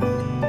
Bye.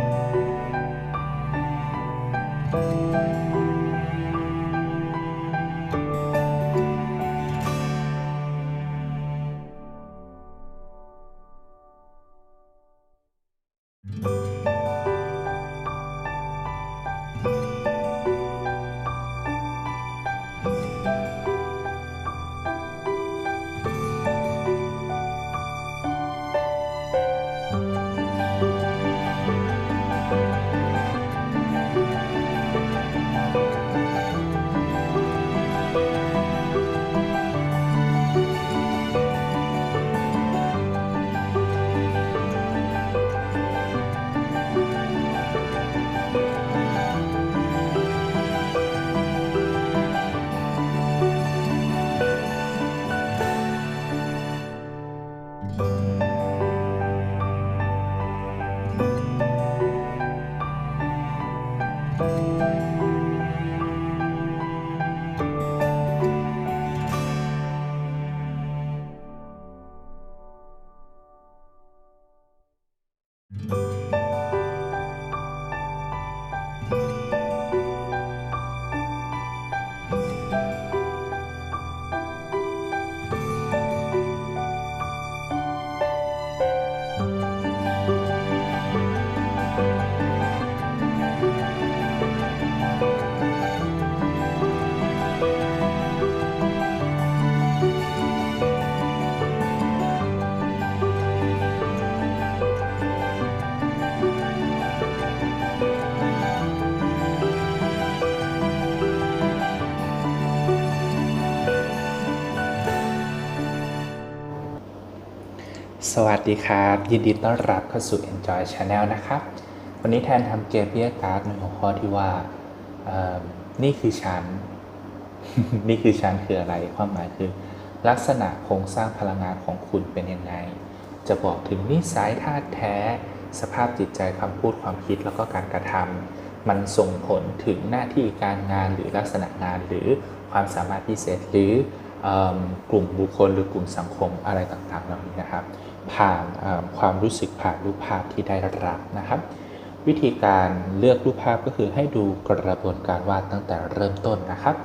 วัสดีครับ ยินดีต้อนรับเข้าสู่ Enjoy Channel นะครับ วันนี้แทนทำเกมเพียการ์ดในหัวข้อที่ว่านี่คือชั้น นี่คือชั้นคืออะไร ความหมายคือ ลักษณะโครงสร้างพลังงานของคุณเป็นยังไง จะบอกถึงนิสัยท่าแท้ สภาพจิตใจคำพูดความคิดแล้วก็การกระทำมันส่งผลถึงหน้าที่การงานหรือลักษณะงานหรือความสามารถพิเศษหรือเออกลุ่มบุคคลหรือกลุ่มสังคมอะไรต่างๆเหล่านี้นะครับ ผ่านความรู้สึกผ่านรูปภาพที่ได้รับนะครับ วิธีการเลือกรูปภาพก็คือให้ดูกระบวนการวาดตั้งแต่เริ่มต้นนะครับ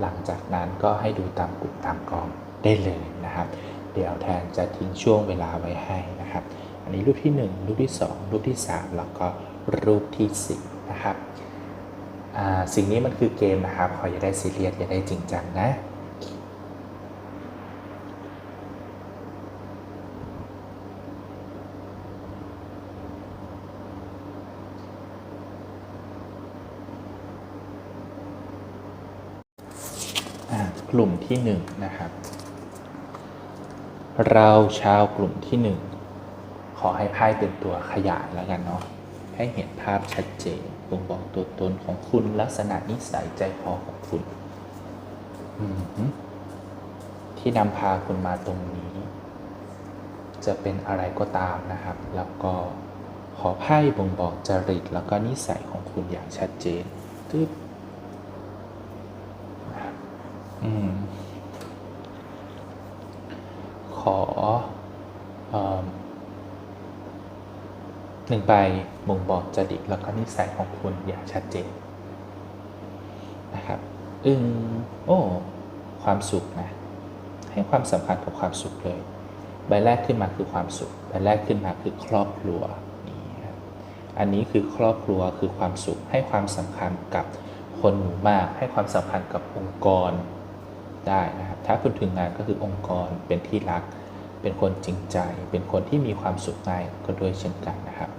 หลังจากนั้นก็ให้ดูตามกลุ่มตามกองได้เลยนะครับ เดี๋ยวแทนจะทิ้งช่วงเวลาไว้ให้นะครับ อันนี้รูปที่ 1 รูปที่ 2 รูปที่ 3 แล้วก็รูปที่4นะครับสิ่งนี้มันคือเกมนะครับขออย่าได้ซีเรียสอย่าได้จริงจังนะ อ่า กลุ่มที่หนึ่งนะครับ เราชาวกลุ่มที่หนึ่งขอให้ไพ่เป็นตัวขยายแล้วกันเนาะให้เห็นภาพชัดเจนบ่งบอกตัวตนของคุณลักษณะนิสัยใจคอของคุณ ที่นำพาคุณมาตรงนี้ จะเป็นอะไรก็ตามนะครับ แล้วก็ขอไพ่บ่งบอกจริตแล้วก็นิสัยของคุณอย่างชัดเจนตึ๊บ อขอหนึ่งใบบ่งบอกจริตแล้วก็นิสัยของคุณอย่างชัดเจนนะครับอึงโอ้ความสุขนะ ให้ความสำคัญกับความสุขเลย ใบแรกขึ้นมาคือความสุข ใบแรกขึ้นมาคือครอบครัวนี่อันนี้คือครอบครัวคือความสุข ให้ความสำคัญกับคนหมู่มาก ให้ความสำคัญกับองค์กร ได้นะครับ ถ้าคุณถึงงานก็คือองค์กรเป็นที่รัก เป็นคนจริงใจ เป็นคนที่มีความสุขง่ายก็ด้วยเช่นกันนะครับ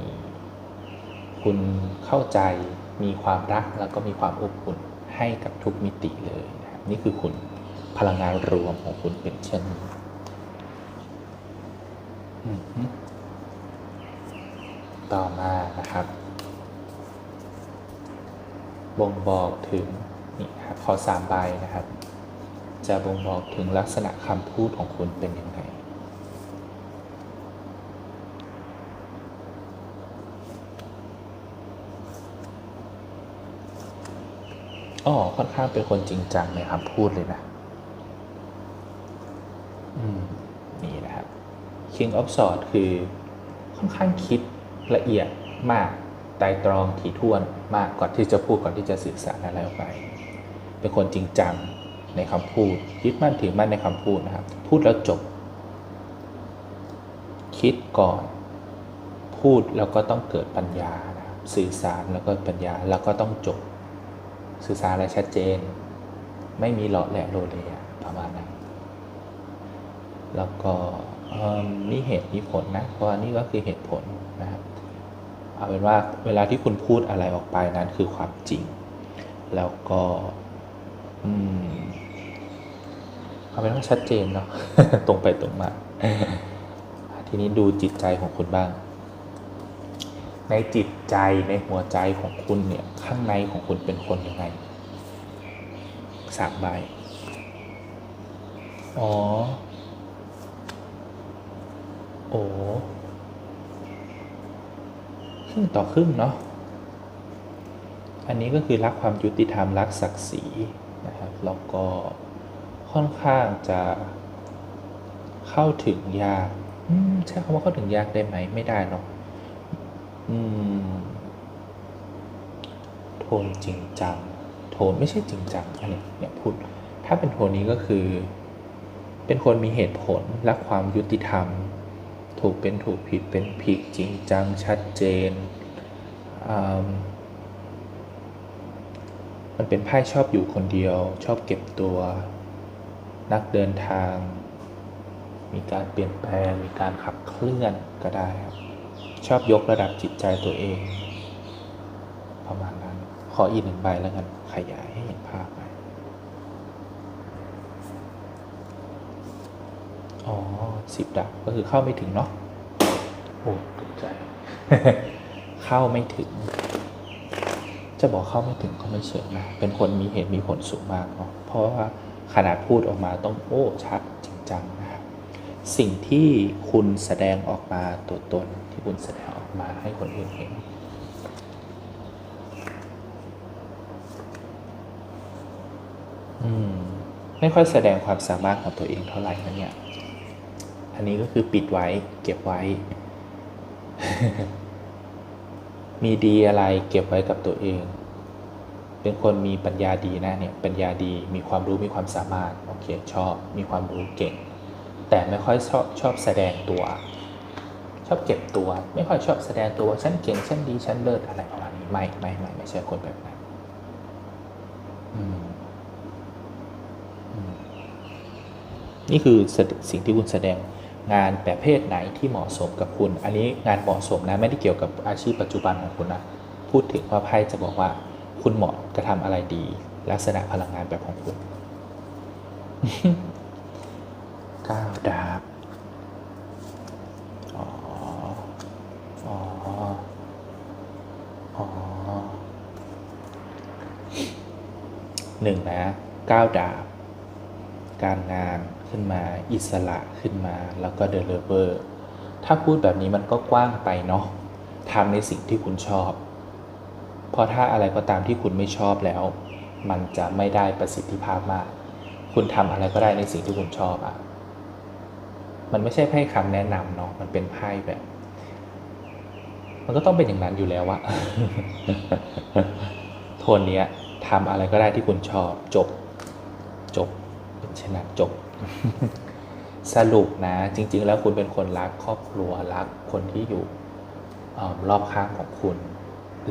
นี่คุณเข้าใจมีความรักแล้วก็มีความอบอุ่นให้กับทุกมิติเลยนะครับ นี่คือคุณพลังงานรวมของคุณเป็นเช่นนี้อือฮึต่อมานะครับ บ่งบอกถึงนี่ครับขอสามใบนะครับ จะบ่งบอกถึงลักษณะคำพูดของคุณเป็นยังไงอ๋อค่อนข้างเป็นคนจริงจังในคำพูดเลยนะอืมนี่นะครับ King of Swords คือค่อนข้างคิดละเอียดมากไตรตรองถี่ถ้วนมากก่อนที่จะพูดก่อนที่จะสื่อสารอะไรออกไป เป็นคนจริงจัง ในคำพูด ยึดมั่นถือมั่นในคำพูดนะครับ พูดแล้วจบ คิดก่อน พูดแล้วก็ต้องเกิดปัญญานะครับสื่อสารแล้วก็ปัญญาแล้วก็ต้องจบ สื่อสารอะไรชัดเจน ไม่มีหลอดแหละโลเลอะประมาณนั้นแล้วก็นี่เหตุนี่ผลนะเพราะว่านี่ก็คือเหตุผลนะครับเอาเป็นว่าเวลาที่คุณพูดอะไรออกไปนั้นคือความจริง แล้วก็อืม เอาเป็นว่าชัดเจนเนาะตรงไปตรงมา ทีนี้ดูจิตใจของคุณบ้าง ในจิตใจในหัวใจของคุณเนี่ย ข้างในของคุณเป็นคนยังไงสามใบอ๋อ โอ้ครึ่งต่อครึ่งเนาะ อันนี้ก็คือรักความยุติธรรมรักศักดิ์ศรีนะครับ แล้วก็ ค่อนข้างจะเข้าถึงยากใช้คำว่าเข้าถึงยากได้ไหมไม่ได้เนาะอืมโทนจริงจัง โทนไม่ใช่จริงจังอันนี้เนี่ยพูด ถ้าเป็นโทนนี้ก็คือ เป็นคนมีเหตุผลและความยุติธรรม ถูกเป็นถูกผิดเป็นผิดจริงจัง ชัดเจนมมันเป็นไพ่ชอบอยู่คนเดียว ชอบเก็บตัว นักเดินทาง มีการเปลี่ยนแปลง มีการขับเคลื่อนก็ได้ครับ ชอบยกระดับจิตใจตัวเอง ประมาณนั้น ขออีกหนึ่งใบแล้วกันขยายให้เห็นภาพไปอ๋อสิบดาบก็คือเข้าไม่ถึงเนาะโอ้ตกใจ เข้าไม่ถึง จะบอกเข้าไม่ถึงก็ไม่เชิงนะเป็นคนมีเหตุมีผลสูงมากเนาะเพราะว่า ขนาดพูดออกมาต้องโอ้ชัดจริงจังนะครับสิ่งที่คุณแสดงออกมาตัวตนที่คุณแสดงออกมาให้คนอื่นเห็นอืมไม่ค่อยแสดงความสามารถของตัวเองเท่าไหร่นะเนี่ย อันนี้ก็คือปิดไว้เก็บไว้ มีดีอะไรเก็บไว้กับตัวเอง เป็นคนมีปัญญาดีนะเนี่ยปัญญาดีมีความรู้มีความสามารถโอเคชอบมีความรู้เก่ง แต่ไม่ค่อยชอบชอบแสดงตัว ชอบเก็บตัว ไม่ค่อยชอบแสดงตัวว่าฉันเก่งฉันดีฉันเลิศอะไรประมาณนี้ไม่ไม่ไม่ไม่ใช่คนแบบนั้นอืมอืมนี่คือสดสิ่งที่คุณแสดงงานประเภทไหนที่เหมาะสมกับคุณ อันนี้งานเหมาะสมนะไม่ได้เกี่ยวกับอาชีพปัจจุบันของคุณนะ พูดถึงว่าไพ่จะบอกว่า คุณเหมาะจะทำอะไรดี ลักษณะพลังงานแบบของคุณก้าวดาบอ๋อ อ๋อ อ๋อหนึ่งนะก้าวดาบ การงานขึ้นมา อิสระขึ้นมา แล้วก็เดลิเวอร์ ถ้าพูดแบบนี้มันก็กว้างไปเนาะทำในสิ่งที่คุณชอบ เพราะถ้าอะไรก็ตามที่คุณไม่ชอบแล้ว มันจะไม่ได้ประสิทธิภาพมาก คุณทำอะไรก็ได้ในสิ่งที่คุณชอบอะ่ะมันไม่ใช่ไพ่คำแนะนำเนาะมันเป็นไพ่แบบ มันก็ต้องเป็นอย่างนั้นอยู่แล้วอะโทนเนี้ยทำอะไรก็ได้ที่คุณชอบจบ จบเป็นชนะจบ สรุปนะ จริง ๆ แล้วคุณเป็นคนรักครอบครัวรักคนที่อยู่อรอบข้างของคุณ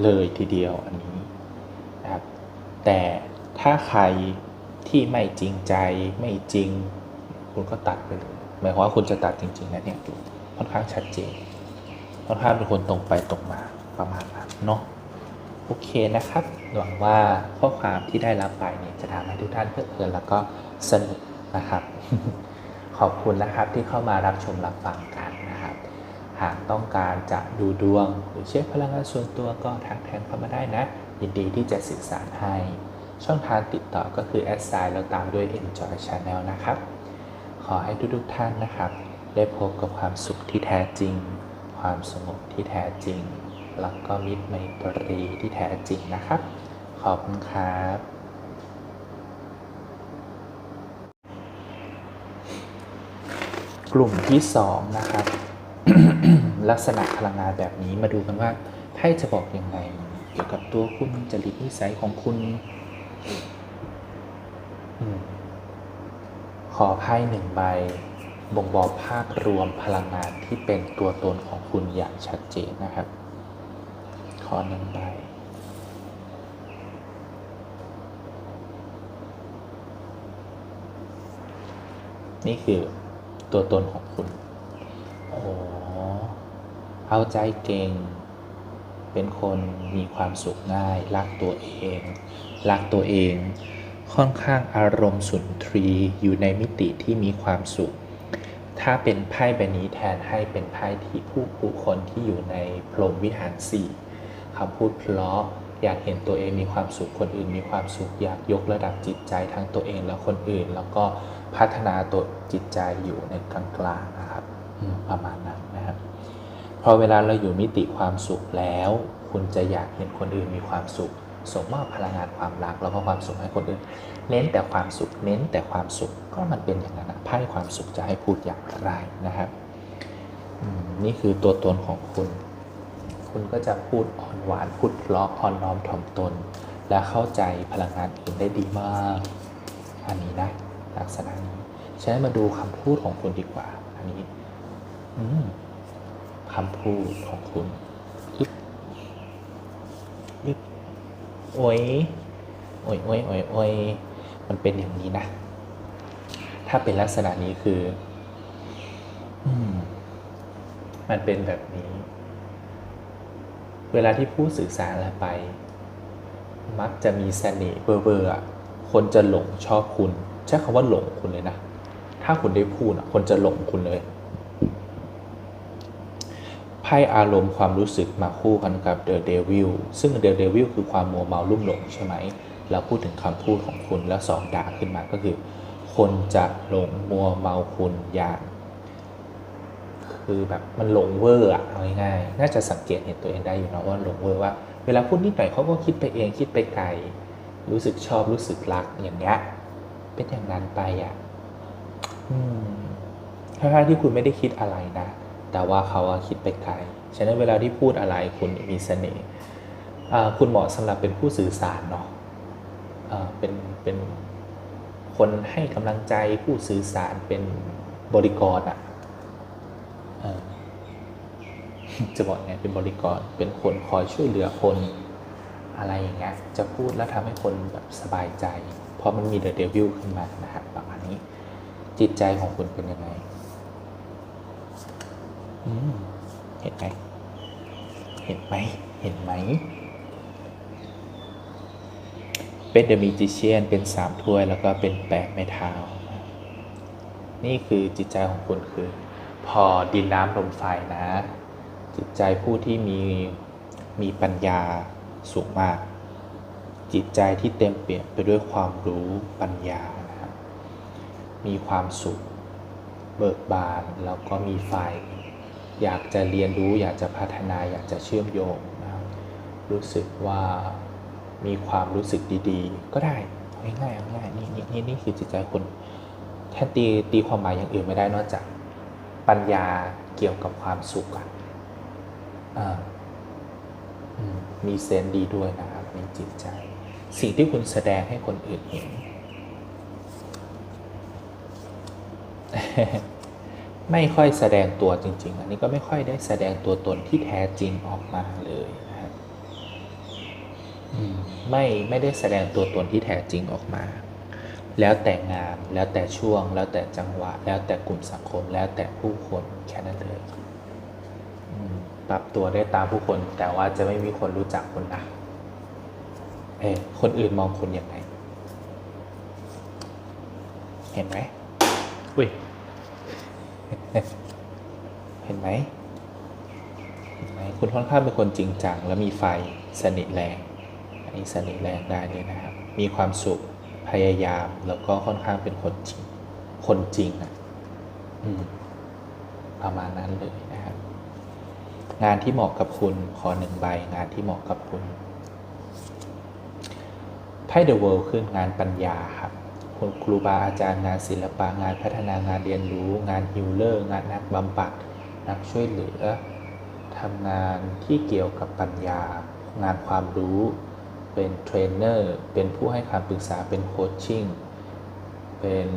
เลยทีเดียวอันนี้นะครับแต่ถ้าใครที่ไม่จริงใจไม่จริง คุณก็ตัดไปเลยหมายความว่าคุณจะตัดจริงๆนะเนี่ยดูค่อนข้างชัดเจนค่อนข้างเป็นคนตรงไปตรงมาประมาณนั้นเนาะโอเคนะครับ หวังว่าข้อความที่ได้รับไปเนี่ยจะทำให้ทุกท่านเพลิดเพลินแล้วก็สนุกนะครับ ขอบคุณนะครับที่เข้ามารับชมรับฟัง หากต้องการจะดูดวง หรือเช็คพลังงานส่วนตัวก็ทักแทนเข้ามาได้นะ ยินดีที่จะสื่อสารให้ ช่องทางติดต่อก็คือแอดไซน์แล้วตามด้วย Enjoy Channel นะครับ ขอให้ทุกๆท่านนะครับ ได้พบกับความสุขที่แท้จริง ความสงบที่แท้จริง แล้วก็มิตรไมตรีที่แท้จริงนะครับ ขอบคุณครับกลุ่มที่สองนะครับ ลักษณะพลังงานแบบนี้มาดูกันว่าไพ่จะบอกยังไง เกี่ยวกับตัวคุณจริตนิสัยของคุณอขอไพ่หนึ่งใบ บ่งบอกภาพรวมพลังงานที่เป็นตัวตนของคุณอย่างชัดเจนนะครับ ขอหนึ่งใบนี่คือตัวตนของคุณ โอ้เอาใจเก่ง เป็นคนมีความสุขง่าย รักตัวเอง รักตัวเอง ค่อนข้างอารมณ์สุนทรีอยู่ในมิติที่มีความสุข ถ้าเป็นไพ่ใบนี้แทนให้เป็นไพ่ที่ผู้ผู้คนที่อยู่ในพรหมวิหารสี่คำพูดเพราะอยากเห็นตัวเองมีความสุขคนอื่นมีความสุขอยากยกระดับจิตใจทั้งตัวเองและคนอื่น แล้วก็พัฒนาตัวจิตใจอยู่ในกลางๆนะครับ ประมาณนั้นนะครับพอเวลาเราอยู่มิติความสุขแล้ว คุณจะอยากเห็นคนอื่นมีความสุขส่งมอบพลังงานความรักแล้วก็ความสุขให้คนอื่น เน้นแต่ความสุข เน้นแต่ความสุขก็มันเป็นอย่างนั้นนะไพ่ความสุขจะให้พูดอย่างไรนะครับนี่คือตัวตนของคุณ คุณก็จะพูดอ่อนหวานพูดเพราะอ่อนน้อมถ่อมตน และเข้าใจพลังงานอื่นได้ดีมาก อันนี้นะลักษณะนี้ฉะนั้นมาดูคำพูดของคุณดีกว่า อันนี้ คำพูดของคุณอึ๊บอึ๊บโอ้ยโอ้ยโอ้ยโอ้ยโอ้ยมันเป็นอย่างนี้นะ ถ้าเป็นลักษณะนี้คืออืมมันเป็นแบบนี้ เวลาที่ผู้สื่อสารอะไรไป มักจะมีเสน่ห์เบอร์เบอร์คนจะหลงชอบคุณ ใช้คำว่าหลงคุณเลยนะ ถ้าคุณได้พูดอะคนจะหลงคุณเลย ไพ่อารมณ์ความรู้สึกมาคู่กันกับเดอะเดวิลซึ่งเดอะเดวิลคือความมัวเมาลุ่มหลงใช่ไหมเราพูดถึงคำพูดของคุณแล้วสองด่าขึ้นมาก็คือ คนจะหลงมัวเมาคุณอย่างคือแบบมันหลงเวอร์อะเอาง่ายๆน่าจะสังเกตเห็นตัวเองได้อยู่นะว่าหลงเวอร์ว่าเวลาพูดนิดหน่อยเขาก็คิดไปเองคิดไปไกล รู้สึกชอบรู้สึกรักอย่างเงี้ยเป็นอย่างนั้นไปอะอืมทั้งที่คุณไม่ได้คิดอะไรนะ แต่ว่าเขาคิดไปไกล ฉะนั้นเวลาที่พูดอะไรคุณมีเสน่ห์คุณเหมาะสำหรับเป็นผู้สื่อสารเนาะเป็นเป็นคนให้กำลังใจผู้สื่อสารเป็นบริกรอะเออจะบอกไงเป็นบริกรเป็นคนคอยช่วยเหลือคนอะไรอย่างเงี้ยจะพูดแล้วทำให้คนแบบสบายใจ เพราะมันมีเดอะเดวิลขึ้นมานะครับประมาณนี้จิตใจของคุณเป็นยังไง เห็นไหมเห็นไหมเห็นไหมเป็นเดอะมิจิเชียนเป็นสามถ้วยแล้วก็เป็นแปดไม้เท้า นี่คือจิตใจของคุณคือ พอดินน้ำลมไฟนะ จิตใจผู้ที่มีมีปัญญาสูงมาก จิตใจที่เต็มเปี่ยมไปด้วยความรู้ปัญญานะครับมีความสุข เบิกบานแล้วก็มีไฟ อยากจะเรียนรู้ อยากจะพัฒนาอยากจะเชื่อมโยงนะครับรู้สึกว่ามีความรู้สึกดีๆ ก็ได้ง่ายๆง่ายๆนี่นี่นี่นี่คือจิตใจคุณแทนตีตีความหมายอย่างอื่นไม่ได้นอกจากปัญญาเกี่ยวกับความสุขอะอ่าอืมมีเซนดีด้วยนะครับมีจิตใจ สิ่งที่คุณแสดงให้คนอื่นเห็น ไม่ค่อยแสดงตัวจริง ๆ อันนี้ก็ไม่ค่อยได้แสดงตัวตนที่แท้จริงออกมาเลยนะครับไม่ไม่ได้แสดงตัวตนที่แท้จริงออกมา แล้วแต่งานแล้วแต่ช่วง แล้วแต่จังหวะ แล้วแต่กลุ่มสังคม แล้วแต่ผู้คนแค่นั้นเลยอืมปรับตัวได้ตามผู้คน แต่ว่าจะไม่มีคนรู้จักคุณนะเออคนอื่นมองคุณยังไง เห็นไหมอุ้ย เห็นไหมเห็นไหมคุณค่อนข้างเป็นคนจริงจัง และมีไฟสนิทแรงอันนี้สนิทแรงได้เลยนะครับ มีความสุขพยายามแล้วก็ค่อนข้างเป็นคนจริง คนจริงอะอืมประมาณนั้นเลยนะครับ งานที่เหมาะกับคุณขอหนึ่งใบงานที่เหมาะกับคุณไพ่เดอะเวิลด์ขึ้นงานปัญญาครับ ครูบาอาจารย์งานศิลปะงานพัฒนางานเรียนรู้ งานฮิลเลอร์ งานนักบำบัดนักช่วยเหลือทำงานที่เกี่ยวกับปัญญา งานความรู้ เป็นเทรนเนอร์ เป็นผู้ให้คำปรึกษาเป็นโคชชิ่งเป็น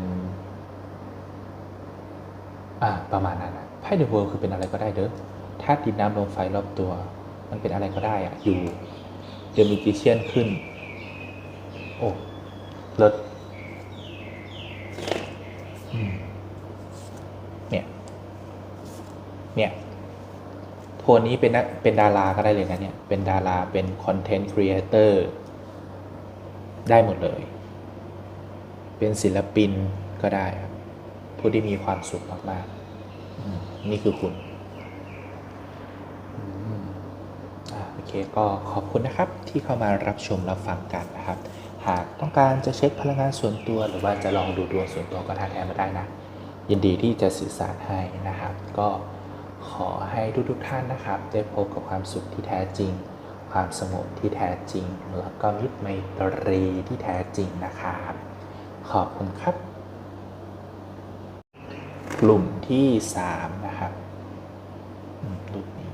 อ่าประมาณนั้นนะไพ่เดอะเวิลด์คือเป็นอะไรก็ได้เด้อธาตุดินน้ำลมไฟรอบตัว มันเป็นอะไรก็ได้อะอยู่เดมิจิเชียนขึ้น โอ้เลิศ เนี่ย เนี่ยโทนนี้เป็นนักเป็นดาราก็ได้เลยนะเนี่ย เป็นดาราเป็นคอนเทนต์ครีเอเตอร์ได้หมดเลย เป็นศิลปินก็ได้ครับ ผู้ที่มีความสุขมากๆอืมนี่คือคุณอืมอ่าโอเคก็ขอบคุณนะครับที่เข้ามารับชมรับฟังกันนะครับ หากต้องการจะเช็คพลังงานส่วนตัว หรือว่าจะลองดูดวงส่วนตัวก็ทักแทนมาได้นะ ยินดีที่จะสื่อสารให้นะครับ ก็ขอให้ทุกๆท่านนะครับ ได้พบกับความสุขที่แท้จริง ความสงบที่แท้จริง แล้วก็มิตรไมตรีที่แท้จริงนะครับ ขอบคุณครับ กลุ่มที่สามนะครับอืมรูปนี้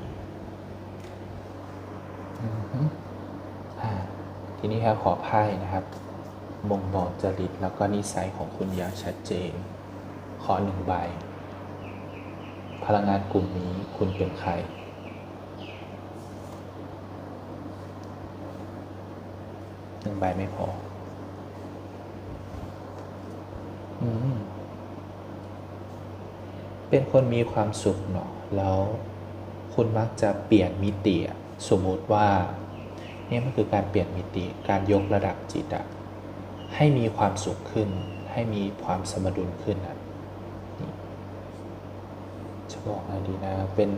อือฮึอ่า ทีนี้ครับขอไพ่นะครับ บ่งบอกจริตแล้วก็นิสัยของคุณอย่างชัดเจน ขอหนึ่งใบ พลังงานกลุ่มนี้คุณเป็นใคร หนึ่งใบไม่พอ อืม เป็นคนมีความสุขเนาะ แล้วคุณมักจะเปลี่ยนมิติสมมติว่า นี่มันคือการเปลี่ยนมิติการยกระดับจิตอะให้มีความสุขขึ้น ให้มีความสมดุลขึ้นอะจะบอกอะไงดีนะ เป็น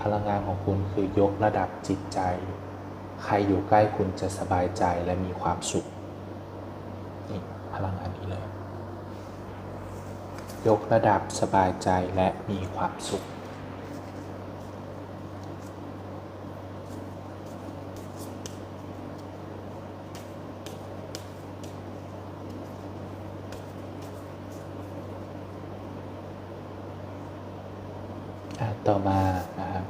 พลังงานของคุณคือยกระดับจิตใจ ใครอยู่ใกล้คุณจะสบายใจและมีความสุขนี่พลังงานนี้เลย ยกระดับสบายใจและมีความสุข ต่อมานะครับ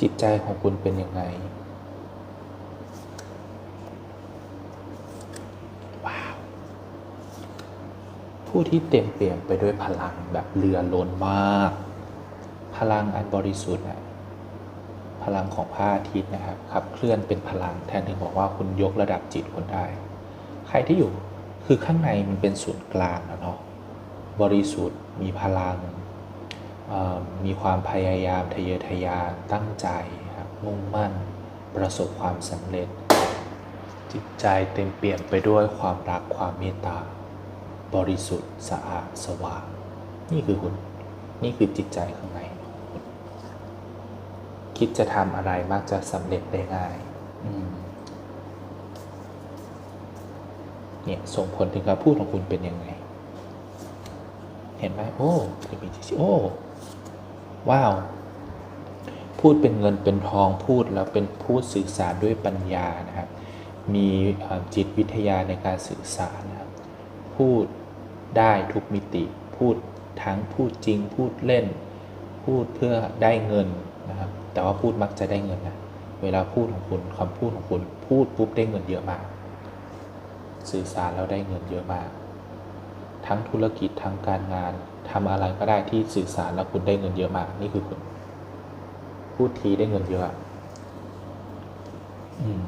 จิตใจของคุณเป็นยังไงว้าวผู้ที่เต็มเปี่ยมไปด้วยพลังแบบเรือล้นมาก พลังอันบริสุทธิ์นะพลังของพระอาทิตย์นะครับขับเคลื่อนเป็นพลังแทนถึงบอกว่าคุณยกระดับจิตคุณได้ ใครที่อยู่คือข้างในมันเป็นศูนย์กลางนะเนาะบริสุทธิ์มีพลัง มีความพยายามทะเยอทะยานตั้งใจครับมุ่งมั่นประสบความสำเร็จ จิตใจเต็มเปี่ยมไปด้วยความรักความเมตตา บริสุทธิ์สะอาดสว่างนี่คือคุณนี่คือจิตใจข้างในคิดจะทำอะไรมักจะสำเร็จได้ง่ายเนี่ยส่งผลถึงการพูดของคุณเป็นยังไง เห็นไหมโอ้คือมีจิตโอ้ ว้าวพูดเป็นเงินเป็นทองพูดแล้วเป็นพูดสื่อสารด้วยปัญญานะครับ มีจิตวิทยาในการสื่อสารนะครับ พูดได้ทุกมิติ พูดทั้งพูดจริงพูดเล่น พูดเพื่อได้เงินนะครับ แต่ว่าพูดมักจะได้เงินนะเวลาพูดของคุณคำพูดของคุณ พูดปุ๊บได้เงินเยอะมาก สื่อสารแล้วได้เงินเยอะมาก ทั้งธุรกิจทั้งการงานทำอะไรก็ได้ที่สื่อสารแล้วคุณได้เงินเยอะมาก นี่คือคุณ พูดทีได้เงินเยอะอืม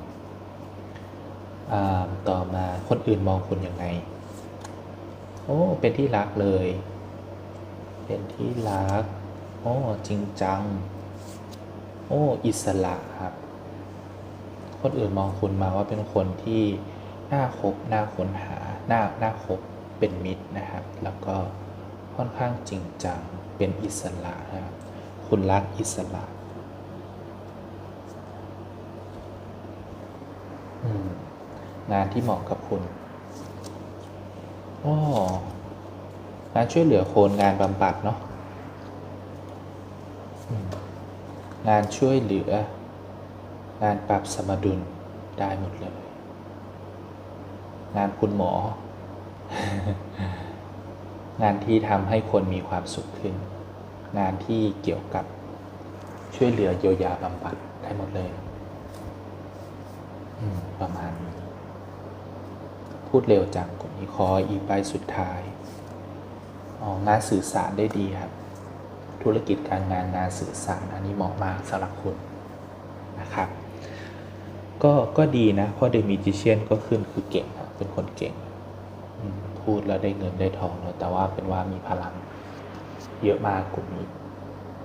อ่าต่อมาคนอื่นมองคุณยังไง โอ้ เป็นที่รักเลย เป็นที่รัก โอ้ จริงจัง โอ้ อิสระครับ คนอื่นมองคุณมาว่าเป็นคนที่น่าคบน่าค้นหา น่า น่าคบ เป็นมิตรนะครับ แล้วก็ค่อนข้างจริงจัง เป็นอิสระนะครับ คุณรักอิสระงานที่เหมาะกับคุณอ๋องานช่วยเหลือคนงานบำบัดเนาะงานช่วยเหลือ งานปรับสมดุลได้หมดเลย งานคุณหมอ งานที่ทำให้คนมีความสุขขึ้น งานที่เกี่ยวกับช่วยเหลือเยียวยาบำบัดได้หมดเลยประมาณนี้พูดเร็วจังกดนี้ขออีกใบสุดท้ายอองานสื่อสารได้ดีครับ ธุรกิจการงานงานสื่อสารอันนี้เหมาะมากสำหรับคุณนะครับ ก็ก็ดีนะเพราะเดมิจิเชียนก็ขึ้นคือเก่งครับเป็นคนเก่ง พูดแล้วได้เงินได้ทองเนอะแต่ว่าเป็นว่ามีพลังเยอะมากกลุ่มนี้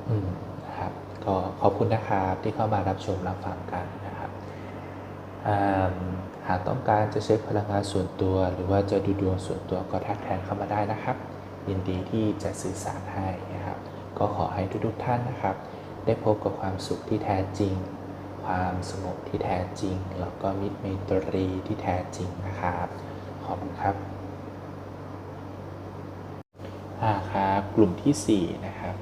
อืมนะครับ ก็ขอบคุณนะครับที่เข้ามารับชมรับฟังกันนะครับอ่าหากต้องการจะเช็คพลังงานส่วนตัว หรือว่าจะดูดวงส่วนตัวก็ทักแทนเข้ามาได้นะครับ ยินดีที่จะสื่อสารให้นะครับ ก็ขอให้ทุกๆท่านนะครับ ได้พบกับความสุขที่แท้จริง ความสงบที่แท้จริง แล้วก็มิตรไมตรีที่แท้จริงนะครับ ขอบคุณครับ อ่าครับกลุ่มที่ 4 นะครับ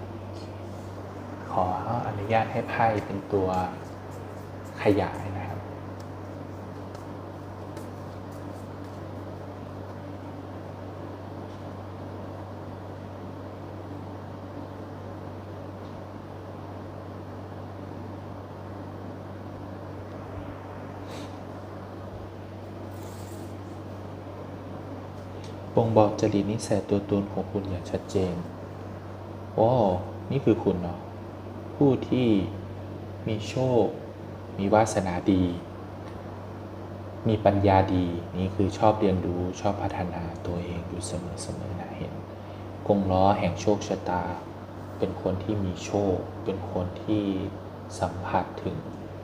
ขออนุญาตให้ไพ่เป็นตัวขยายนะครั บอกจริตนิสัยตัวตนของคุณอย่างชัดเจนว้าวนี่คือคุณเนาะผู้ที่มีโชค มีวาสนาดี มีปัญญาดี นี่คือชอบเรียนรู้ชอบพัฒนาตัวเองอยู่เสมอๆนะเห็นกงล้อแห่งโชคชะตา เป็นคนที่มีโชค เป็นคนที่สัมผัสถึง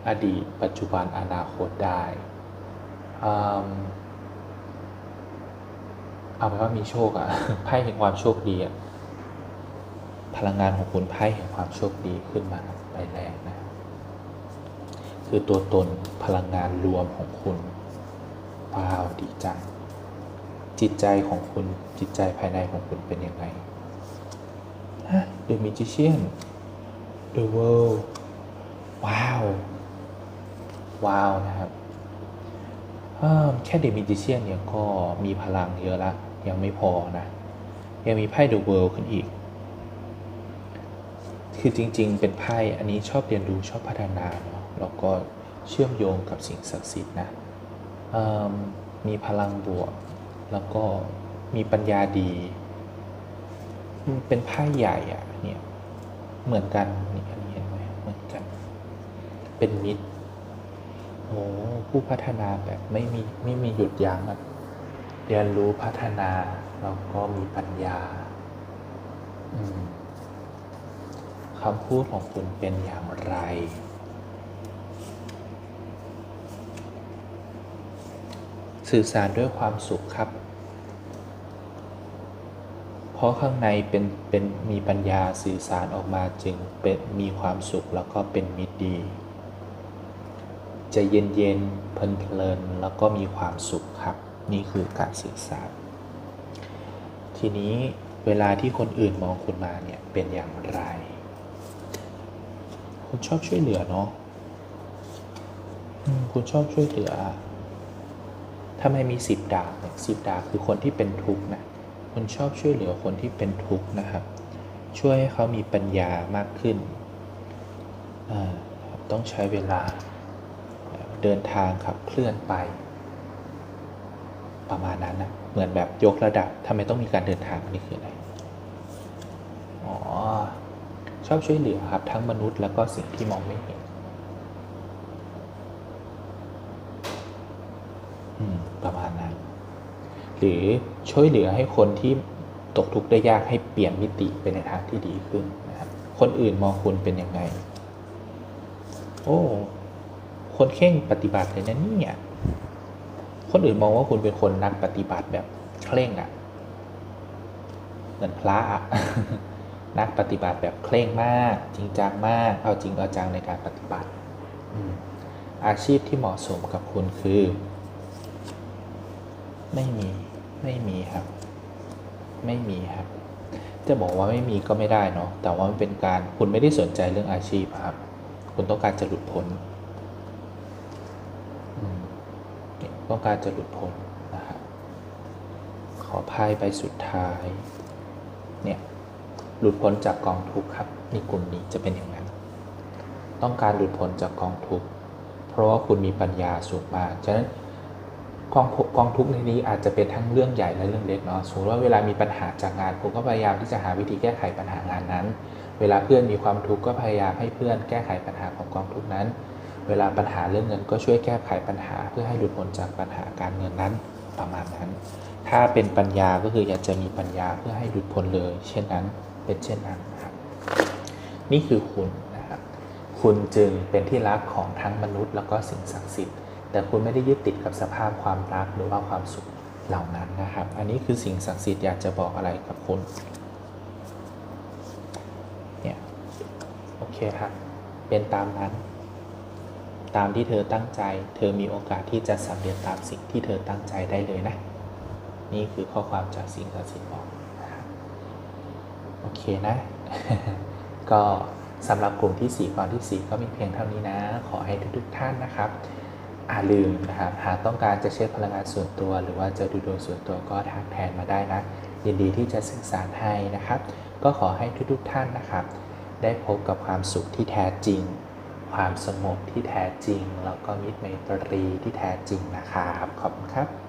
อดีต ปัจจุบันอนาคตได้อืม เอาเป็นว่ามีโชคอะไพ่แห่งความโชคดีอะพลังงานของคุณไพ่แห่งความโชคดีขึ้นมาใบแรกนะ คือตัวตนพลังงานรวมของคุณว้าวดีจังจิตใจของคุณจิตใจภายในของคุณเป็นยังไงฮะ The Magician The World ว้าว ว้าวนะครับแค่ The Magician เนี่ยก็มีพลังเยอะละ ยังไม่พอนะ ยังมีไพ่ The World ขึ้นอีก คือจริงๆ เป็นไพ่อันนี้ชอบเรียนรู้ชอบพัฒนาเนาะแล้วก็เชื่อมโยงกับสิ่งศักดิ์สิทธิ์นะมมีพลังบวก แล้วก็มีปัญญาดีมันเป็นไพ่ใหญ่อะเนี่ยเหมือนกันนี่อันนี้เห็นไหมเหมือนกัน เป็นมิตรโอ้ผู้พัฒนาแบบไม่มีไม่มีหยุดยั้งอะ เรียนรู้พัฒนาแล้วก็มีปัญญาคำพูดของคุณเป็นอย่างไร สื่อสารด้วยความสุขครับ เพราะข้างในเป็นเป็นมีปัญญาสื่อสารออกมาจึงเป็นมีความสุขแล้วก็เป็นมิตรดี จะเย็นเย็นเพลินเพลินแล้วก็มีความสุขครับ นี่คือการสื่อสาร ทีนี้เวลาที่คนอื่นมองคุณมาเนี่ยเป็นอย่างไร คุณชอบช่วยเหลือเนาะอืมคุณชอบช่วยเหลือทำไมมีสิบดาบเนี่ยสิบดาบคือคนที่เป็นทุกข์นะคุณชอบช่วยเหลือคนที่เป็นทุกข์นะครับ ช่วยให้เขามีปัญญามากขึ้นอ่าต้องใช้เวลาเดินทางขับเคลื่อนไป ประมาณนั้นนะเหมือนแบบยกระดับทำไมต้องมีการเดินทางนี่คืออะไรอ๋อชอบช่วยเหลือครับทั้งมนุษย์แล้วก็สิ่งที่มองไม่เห็นอืมประมาณนั้น หรือช่วยเหลือให้คนที่ตกทุกข์ได้ยากให้เปลี่ยนมิติไปในทางที่ดีขึ้นนะครับคนอื่นมองคุณเป็นยังไง โอ้ คนเข่งปฏิบัติเลยนะเนี่ย คนอื่นมองว่าคุณเป็นคนนักปฏิบัติแบบเคร่งอะ่ะเหมือนพระอะนักปฏิบัติแบบเคร่งมาก จริงจังมาก เอาจริงเอาจังในการปฏิบัติอาชีพที่เหมาะสมกับคุณคือ ไม่มีไม่มีครับ ไม่มีครับ จะบอกว่าไม่มีก็ไม่ได้เนาะแต่ว่ามันเป็นการคุณไม่ได้สนใจเรื่องอาชีพครับ คุณต้องการจะหลุดพ้นอืมเนี่ย ต้องการจะหลุดพ้นนะครับขอไพ่ใบสุดท้าย เนี่ย หลุดพ้นจากกองทุกข์ครับในกลุ่มนี้จะเป็นอย่างนั้น ต้องการหลุดพ้นจากกองทุกข์เพราะว่าคุณมีปัญญาสูงมากฉะนั้นกองกองทุกข์ในนี้อาจจะเป็นทั้งเรื่องใหญ่และเรื่องเล็กเนาะสมมติว่าเวลามีปัญหาจากงานคุณก็พยายามที่จะหาวิธีแก้ไขปัญหางานนั้น เวลาเพื่อนมีความทุกข์ก็พยายามให้เพื่อนแก้ไขปัญหาของกองทุกข์นั้น เวลาปัญหาเรื่องเงินก็ช่วยแก้ไขปัญหาเพื่อให้หลุดพ้นจากปัญหาการเงินนั้นประมาณนั้น ถ้าเป็นปัญญาก็คืออยากจะมีปัญญาเพื่อให้หลุดพ้นเลย เช่นนั้นเป็นเช่นนั้นนะครับนี่คือคุณนะครับคุณจึงเป็นที่รักของทั้งมนุษย์ แล้วก็สิ่งศักดิ์สิทธิ์แต่คุณไม่ได้ยึดติดกับสภาพความรักหรือว่าความสุขเหล่านั้นนะครับ อันนี้คือสิ่งศักดิ์สิทธิ์อยากจะบอกอะไรกับคุณเนี่ยโอเคครับ เป็นตามนั้น ตามที่เธอตั้งใจ เธอมีโอกาสที่จะสำเร็จตามสิ่งที่เธอตั้งใจได้เลยนะ นี่คือข้อความจากสิ่งศักดิ์สิทธิ์บอกโอเคนะ ก็สำหรับกลุ่มที่4ตอนที่ 4 ก็มีเพียงเท่านี้นะ ขอให้ทุกๆท่านนะครับอาลืมนะครับ หากต้องการจะเช็คพลังงานส่วนตัว หรือว่าจะดูดวงส่วนตัวก็ทักแทนมาได้นะ ยินดีที่จะสื่อสารให้นะครับ ก็ขอให้ทุกๆท่านนะครับ ได้พบกับความสุขที่แท้จริง ความสงบที่แท้จริง แล้วก็มิตรไมตรีที่แท้จริงนะครับ ขอบคุณครับ